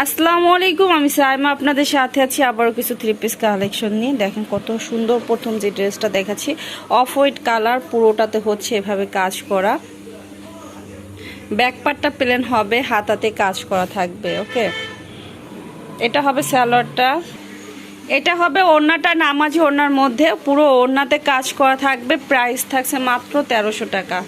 আসসালামু আলাইকুম, আমি সাইমা। আপনাদের সাথে আছি আবারও কিছু থ্রি পিস কালেকশন নিয়ে। দেখেন কত সুন্দর প্রথম যে ড্রেসটা দেখাচ্ছি অফ হোয়াইট কালার পুরোটাতে হচ্ছে এভাবে কাজ করা। ব্যাকপারটা প্লেন হবে, হাতাতে কাজ করা থাকবে ওকে এটা হবে স্যালোয়ারটা এটা হবে ওড়নাটা, নামাজি ওড়নার মধ্যে। পুরো ওড়নাতে কাজ করা থাকবে প্রাইস থাকছে মাত্র তেরোশো টাকা।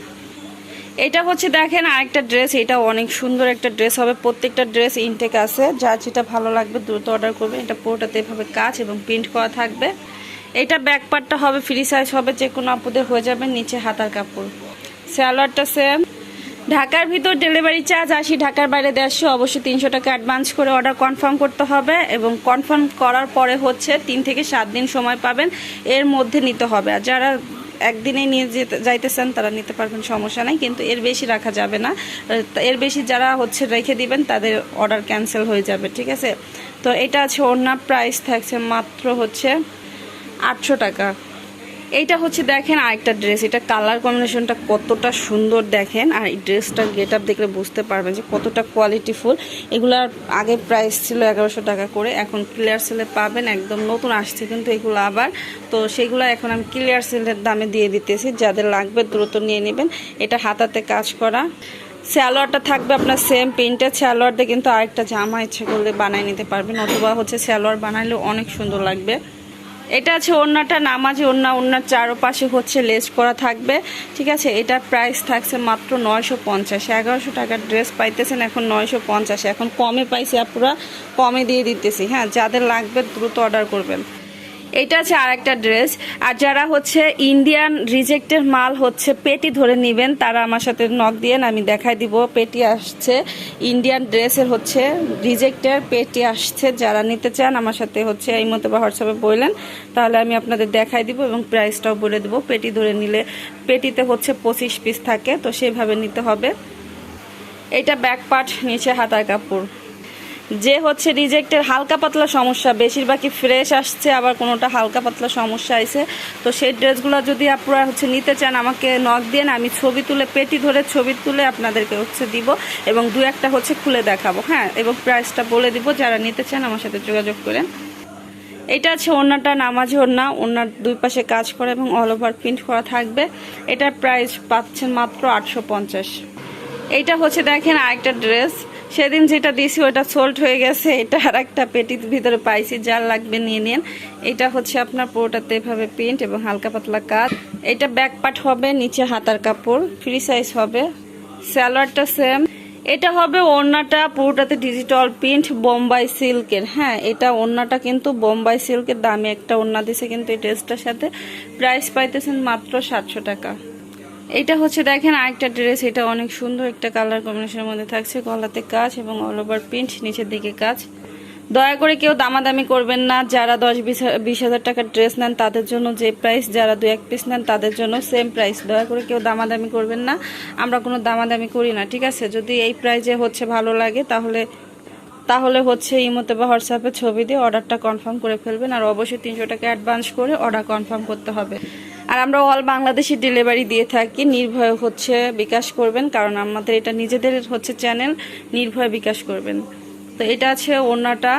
এটা হচ্ছে দেখেন আরেকটা ড্রেস এটা অনেক সুন্দর একটা ড্রেস হবে। প্রত্যেকটা ড্রেস ইনটেক আছে। যার যেটা ভালো লাগবে দ্রুত অর্ডার করবে এটা পুরোটাতে এভাবে কাজ এবং প্রিন্ট করা থাকবে। এটা ব্যাক পার্টটা হবে ফ্রি সাইজ হবে যে কোনো আপুদের হয়ে যাবে। নিচে হাতার কাপড়। স্যালোয়ারটা সেম ঢাকার ভিতর ডেলিভারি চার্জ আসি ঢাকার বাইরে দেড়শো। অবশ্যই তিনশো টাকা অ্যাডভান্স করে অর্ডার কনফার্ম করতে হবে এবং কনফার্ম করার পরে হচ্ছে তিন থেকে সাত দিন সময় পাবেন। এর মধ্যে নিতে হবে। আর যারা একদিনে নিয়ে যেতে যাইতেছেন, তারা নিতে পারবেন, সমস্যা নাই। কিন্তু এর বেশি রাখা যাবে না। এর বেশি যারা হচ্ছে রেখে দিবেন, তাদের অর্ডার ক্যান্সেল হয়ে যাবে, ঠিক আছে? তো এটা আছে ওনার প্রাইস থাকছে মাত্র হচ্ছে আটশো টাকা। এইটা হচ্ছে দেখেন আরেকটা ড্রেস এটা কালার কম্বিনেশনটা কতটা সুন্দর দেখেন। আর এই ড্রেসটার গেট আপ দেখলে বুঝতে পারবেন যে কতটা কোয়ালিটিফুল এগুলার আগে প্রাইস ছিল এগারোশো টাকা করে, এখন ক্লিয়ার সেলে পাবেন, একদম নতুন আসছে কিন্তু এগুলো আবার। তো সেগুলো এখন আমি ক্লিয়ার সেলের দামে দিয়ে দিতেছি, যাদের লাগবে দ্রুত নিয়ে নেবেন। এটা হাতাতে কাজ করা। স্যালোয়ারটা থাকবে আপনার সেম প্রিন্টের স্যালোয়ার দিয়ে কিন্তু আরেকটা জামা ইচ্ছে করলে বানিয়ে নিতে পারবেন, অথবা হচ্ছে স্যালোয়ার বানাইলে অনেক সুন্দর লাগবে। এটা আছে ওড়নাটা আছে ওড়না, ওড়নার চারোপাশে হচ্ছে লেস করা থাকবে। ঠিক আছে? এটার প্রাইস থাকছে মাত্র নয়শো পঞ্চাশ। এগারোশো টাকার ড্রেস পাইতেছেন এখন নয়শো পঞ্চাশ। এখন কমে পাইছি আপুরা, কমে দিয়ে দিতেছি। হ্যাঁ যাদের লাগবে দ্রুত অর্ডার করবেন। এটা আছে আরেকটা ড্রেস। আর যারা হচ্ছে ইন্ডিয়ান রিজেক্টের মাল হচ্ছে পেটি ধরে নেবেন, তারা আমার সাথে নক দিয়েন আমি দেখাই দিব। পেটি আসছে। ইন্ডিয়ান ড্রেসের হচ্ছে রিজেক্টের পেটি আসছে। যারা নিতে চান আমার সাথে হচ্ছে এই মতো বা হোয়াটসঅ্যাপে বললেন, তাহলে আমি আপনাদের দেখাই দিব এবং প্রাইসটাও বলে দেবো। পেটি ধরে নিলে পেটিতে হচ্ছে পঁচিশ পিস থাকে, তো সেভাবে নিতে হবে। এটা ব্যাক পার্ট নিচে হাতার কাপড়। যে হচ্ছে রিজেক্টের হালকা পাতলা সমস্যা। বেশিরভাগই ফ্রেশ আসছে, আবার কোনোটা হালকা পাতলা সমস্যা আইছে। তো সেই ড্রেসগুলো যদি আপনারা হচ্ছে নিতে চান, আমাকে নখ দিয়ে আমি ছবি তুলে, পেটি ধরে ছবি তুলে আপনাদেরকে হচ্ছে দিব এবং দু একটা হচ্ছে খুলে দেখাবো হ্যাঁ? এবং প্রাইসটা বলে দিব, যারা নিতে চান আমার সাথে যোগাযোগ করেন। এটা আছে ওড়নাটা নামাজি ওড়না, ওড়নার দুই পাশে কাজ করা এবং অল ওভার প্রিন্ট করা থাকবে। এটার প্রাইস পাচ্ছেন মাত্র আটশো পঞ্চাশ। এইটা হচ্ছে দেখেন আরেকটা ড্রেস সেদিন যেটা দিয়েছি, ওটা সোল্ড হয়ে গেছে। এটা আর একটা পেটির ভিতরে পাইছি যার লাগবে নিয়ে নিন। এটা হচ্ছে আপনার পুরোটাতে এভাবে প্রিন্ট এবং হালকা পাতলা কাজ। এটা ব্যাক পার্ট হবে, নিচে হাতার কাপড় ফ্রি সাইজ হবে। স্যালোয়ারটা সেম এটা হবে ওড়নাটা, পুরোটাতে ডিজিটাল প্রিন্ট বোম্বাই সিল্কের হ্যাঁ এটা ওড়নাটা কিন্তু বোম্বাই সিল্কের দামে একটা ওড়না দিছে কিন্তু এই ড্রেসটার সাথে। প্রাইস পাইতেছেন মাত্র সাতশো টাকা। এটা হচ্ছে দেখেন আরেকটা ড্রেস এটা অনেক সুন্দর একটা কালার কম্বিনেশনের মধ্যে থাকছে, গলাতে কাজ এবং অল ওভার প্রিন্ট নিচের দিকে কাজ দয়া করে কেউ দামাদামি করবেন না, যারা দশ বিশ হাজার টাকার ড্রেস নেন, তাদের জন্য যে প্রাইস যারা দু এক পিস নেন, তাদের জন্য সেম প্রাইস দয়া করে কেউ দামাদামি করবেন না, আমরা কোনো দামাদামি করি না, ঠিক আছে? যদি এই প্রাইজে হচ্ছে ভালো লাগে, তাহলে তাহলে হচ্ছে ইমোতে বা হোয়াটসঅ্যাপে ছবি দিয়ে অর্ডারটা কনফার্ম করে ফেলবেন। আর অবশ্যই তিনশো টাকা অ্যাডভান্স করে অর্ডার কনফার্ম করতে হবে। আর আমরা অল বাংলাদেশি ডেলিভারি দিয়ে থাকি। নির্ভয় হচ্ছে বিকাশ করবেন, কারণ আমাদের এটা নিজেদের হচ্ছে চ্যানেল নির্ভয় বিকাশ করবেন। তো এটা আছে ওড়নাটা।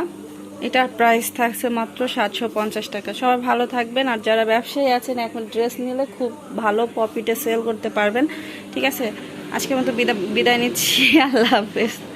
এটার প্রাইস থাকছে মাত্র সাতশো পঞ্চাশ টাকা। সবাই ভালো থাকবেন, আর যারা ব্যবসায়ী আছেন, এখন ড্রেস নিলে খুব ভালো প্রফিটে সেল করতে পারবেন। ঠিক আছে? আজকের মতো বিদায় বিদায় নিচ্ছি। আল্লাহ হাফেজ।